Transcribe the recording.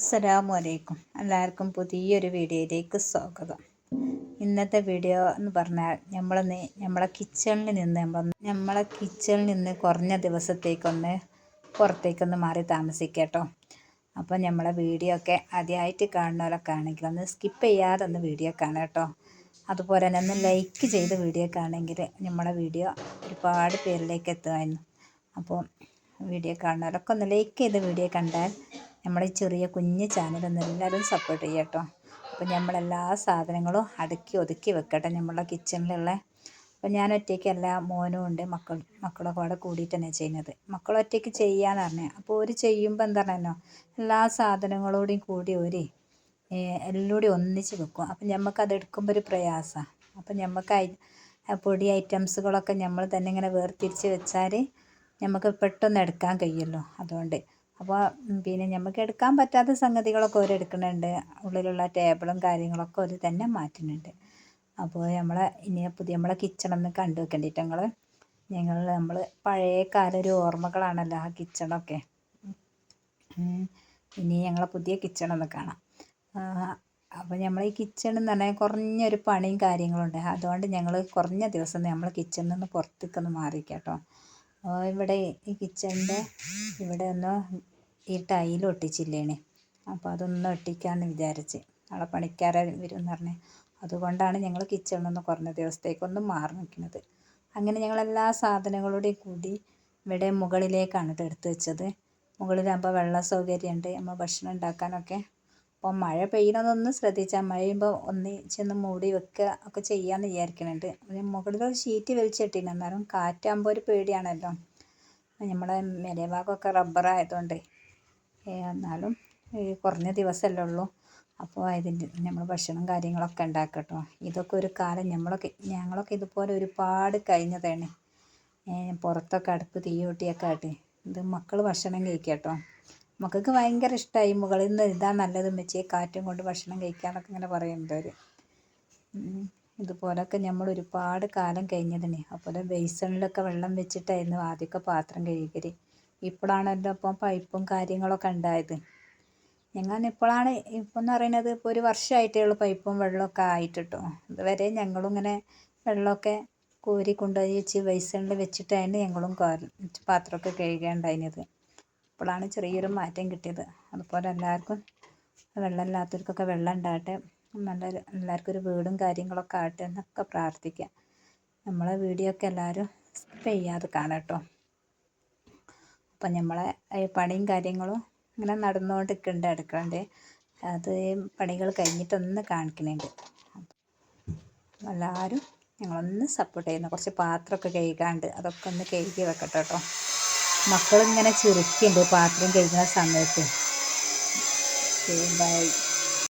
അസ്സലാമു അലൈക്കും എല്ലാവർക്കും പുതിയൊരു വീഡിയോയിലേക്ക് സ്വാഗതം. ഇന്നത്തെ വീഡിയോ എന്ന് പറഞ്ഞാൽ നമ്മളൊന്ന് നമ്മളെ കിച്ചണിൽ നിന്ന് നമ്മൾ നമ്മളെ കിച്ചണിൽ നിന്ന് കുറഞ്ഞ ദിവസത്തേക്കൊന്ന് പുറത്തേക്കൊന്ന് മാറി താമസിക്കട്ടോ. അപ്പോൾ നമ്മളെ വീഡിയോ ഒക്കെ ആദ്യമായിട്ട് കാണുന്നവരൊക്കെ ആണെങ്കിൽ ഒന്ന് സ്കിപ്പ് ചെയ്യാതെ ഒന്ന് വീഡിയോ കാണാം കേട്ടോ. അതുപോലെ തന്നെ ഒന്ന് ലൈക്ക് ചെയ്ത് വീഡിയോ കാണുമെങ്കിൽ നമ്മളെ വീഡിയോ ഒരുപാട് പേരിലേക്ക് എത്തുമായിരുന്നു. അപ്പോൾ വീഡിയോ കാണുന്നവരൊക്കെ ഒന്ന് ലൈക്ക് ചെയ്ത് വീഡിയോ കണ്ടാൽ നമ്മളെ ചെറിയ കുഞ്ഞ് എന്നെല്ലാവരും എല്ലാവരും സപ്പോർട്ട് ചെയ്യുക കേട്ടോ. അപ്പോൾ നമ്മളെല്ലാ സാധനങ്ങളും അടുക്കി ഒതുക്കി വെക്കട്ടെ നമ്മളെ കിച്ചണിലുള്ള അപ്പോൾ ഞാൻ ഒറ്റയ്ക്കല്ല മോനും ഉണ്ട് മക്കൾ മക്കളൊക്കെ അവിടെ കൂടിയിട്ട് തന്നെ ചെയ്യുന്നത്. മക്കൾ ഒറ്റയ്ക്ക് ചെയ്യാന്ന് പറഞ്ഞത് അപ്പോൾ ഒരു ചെയ്യുമ്പോൾ എന്താ എല്ലാ സാധനങ്ങളോടും കൂടി ഒരു എല്ലാം കൂടി ഒന്നിച്ച് വെക്കും. അപ്പം ഞമ്മക്കത് എടുക്കുമ്പോൾ ഒരു പ്രയാസമാണ് അപ്പം നമുക്ക് പൊടി ഐറ്റംസുകളൊക്കെ നമ്മൾ തന്നെ ഇങ്ങനെ വേർതിരിച്ച് വെച്ചാൽ നമുക്ക് പെട്ടെന്ന് എടുക്കാൻ കഴിയുമല്ലോ. അതുകൊണ്ട് അപ്പോൾ പിന്നെ നമുക്ക് എടുക്കാൻ പറ്റാത്ത സംഗതികളൊക്കെ ഓർ എടുക്കുന്നുണ്ട്. ഉള്ളിലുള്ള ടേബിളും കാര്യങ്ങളൊക്കെ ഓർ തന്നെ മാറ്റുന്നുണ്ട്. അപ്പോൾ നമ്മളെ ഇനി പുതിയ നമ്മളെ കിച്ചണൊന്ന് കണ്ടു വെക്കേണ്ടിട്ട് ഞങ്ങൾ ഞങ്ങൾ നമ്മൾ പഴയ കാല ഒരു ഓർമ്മകളാണല്ലോ ആ കിച്ചണൊക്കെ ഇനി ഞങ്ങളെ പുതിയ കിച്ചണൊന്ന് കാണാം. അപ്പോൾ നമ്മൾ ഈ കിച്ചൺ എന്ന് പറഞ്ഞാൽ കുറഞ്ഞൊരു പണിയും കാര്യങ്ങളുണ്ട് അതുകൊണ്ട് ഞങ്ങൾ കുറഞ്ഞ ദിവസം നമ്മൾ കിച്ചണിൽ നിന്ന് പുറത്തേക്കൊന്ന് മാറിക്കാം ഇവിടെ ഈ കിച്ചണിന്റെ ഇവിടെ ഒന്ന് ഈ ടൈൽ ഒട്ടിച്ചില്ലേണ്. അപ്പോൾ അതൊന്ന് ഒട്ടിക്കാമെന്ന് വിചാരിച്ച്. നാളെ പണിക്കാരെ വരും എന്ന് പറഞ്ഞ്. അതുകൊണ്ടാണ് ഞങ്ങൾ കിച്ചണിൽ നിന്ന് കുറഞ്ഞ ദിവസത്തേക്കൊന്ന് മാറി നിൽക്കുന്നത് അങ്ങനെ ഞങ്ങൾ എല്ലാ സാധനങ്ങളുടെയും കൂടി ഇവിടെ മുകളിലേക്കാണ് എടുത്ത് വെച്ചത്. മുകളിലാകുമ്പോൾ വെള്ള സൗകര്യമുണ്ട് നമ്മൾ ഭക്ഷണം ഉണ്ടാക്കാനൊക്കെ. അപ്പോൾ മഴ പെയ്യണതൊന്ന് ശ്രദ്ധിച്ചാൽ മഴ പെയ്യുമ്പോൾ ഒന്ന് ചെന്ന് മൂടി വെക്കുക ഒക്കെ ചെയ്യാമെന്ന് വിചാരിക്കുന്നുണ്ട് മുകളിൽ ഒരു ഷീറ്റ് വലിച്ചിട്ടില്ല എന്നാലും കാറ്റാകുമ്പോൾ ഒരു പേടിയാണല്ലോ. നമ്മളെ മേലെ ഭാഗമൊക്കെ റബ്ബറായതുകൊണ്ട്. എന്നാലും ഈ കുറഞ്ഞ ദിവസമല്ലേ ഉള്ളൂ. അപ്പോൾ അതിന് നമ്മൾ ഭക്ഷണം കാര്യങ്ങളൊക്കെ ഉണ്ടാക്കട്ടോ ഇതൊക്കെ ഒരു കാലം നമ്മളൊക്കെ ഞങ്ങളൊക്കെ ഇതുപോലെ ഒരുപാട് കഴിഞ്ഞതാണ്. പുറത്തൊക്കെ അടുപ്പ് തീ കൂട്ടിയൊക്കെ ആയിട്ട്. ഇത് മക്കൾ ഭക്ഷണം കഴിക്കട്ടോ മക്കൾക്ക് ഭയങ്കര ഇഷ്ടമായി മുകളിൽ നിന്ന് ഇതാ നല്ലത് വെച്ച് കാറ്റും കൊണ്ട് ഭക്ഷണം കഴിക്കാന്നൊക്കെ ഇങ്ങനെ പറയുന്നുണ്ട് അവർ ഇതുപോലൊക്കെ നമ്മൾ ഒരുപാട് കാലം കഴിഞ്ഞതിന് അതുപോലെ ബേസണിലൊക്കെ വെള്ളം വെച്ചിട്ടായിരുന്നു ആദ്യമൊക്കെ പാത്രം കഴുകൽ ഇപ്പോഴാണല്ലോ ഒപ്പം പൈപ്പും കാര്യങ്ങളൊക്കെ ഉണ്ടായത് ഞങ്ങൾ ഇപ്പോഴാണ് ഇപ്പം എന്ന് പറയുന്നത് ഇപ്പോൾ ഒരു വർഷമായിട്ടേ ഉള്ളൂ പൈപ്പും വെള്ളമൊക്കെ ആയിട്ട് കേട്ടോ ഇതുവരെ ഞങ്ങളും ഇങ്ങനെ വെള്ളമൊക്കെ കോരി കൊണ്ടുപോയി വെച്ച് ബേസിനിൽ വെച്ചിട്ടായിരുന്നു ഞങ്ങളും പാത്രമൊക്കെ കഴുകേണ്ടായിരുന്നത് ഇപ്പോഴാണ് ചെറിയൊരു മാറ്റം കിട്ടിയത്. അതുപോലെ എല്ലാവർക്കും വെള്ളമില്ലാത്തവർക്കൊക്കെ വെള്ളം ഉണ്ടാകട്ടെ നല്ല എല്ലാവർക്കും ഒരു വീടും കാര്യങ്ങളൊക്കെ ആകട്ടെ എന്നൊക്കെ പ്രാർത്ഥിക്കാം. നമ്മളെ വീഡിയോ ഒക്കെ എല്ലാവരും സ്കിപ്പ് ചെയ്യാതെ കാണാം കേട്ടോ അപ്പം നമ്മളെ പണിയും കാര്യങ്ങളും ഇങ്ങനെ നടന്നുകൊണ്ടിരിക്കുന്നുണ്ട് അടുക്കളന്റെ അത് പണികൾ കഴിഞ്ഞിട്ടൊന്ന് കാണിക്കുന്നുണ്ട് എല്ലാവരും ഞങ്ങളൊന്ന് സപ്പോർട്ട് ചെയ്യുന്നു. കുറച്ച് പാത്രമൊക്കെ കഴുകാണ്ട് അതൊക്കെ ഒന്ന് കഴുകി വെക്കട്ടെ കേട്ടോ. മക്കളിങ്ങനെ ചിരിക്കുന്നുണ്ട് പാത്രം കഴുകുന്ന സമയത്ത്.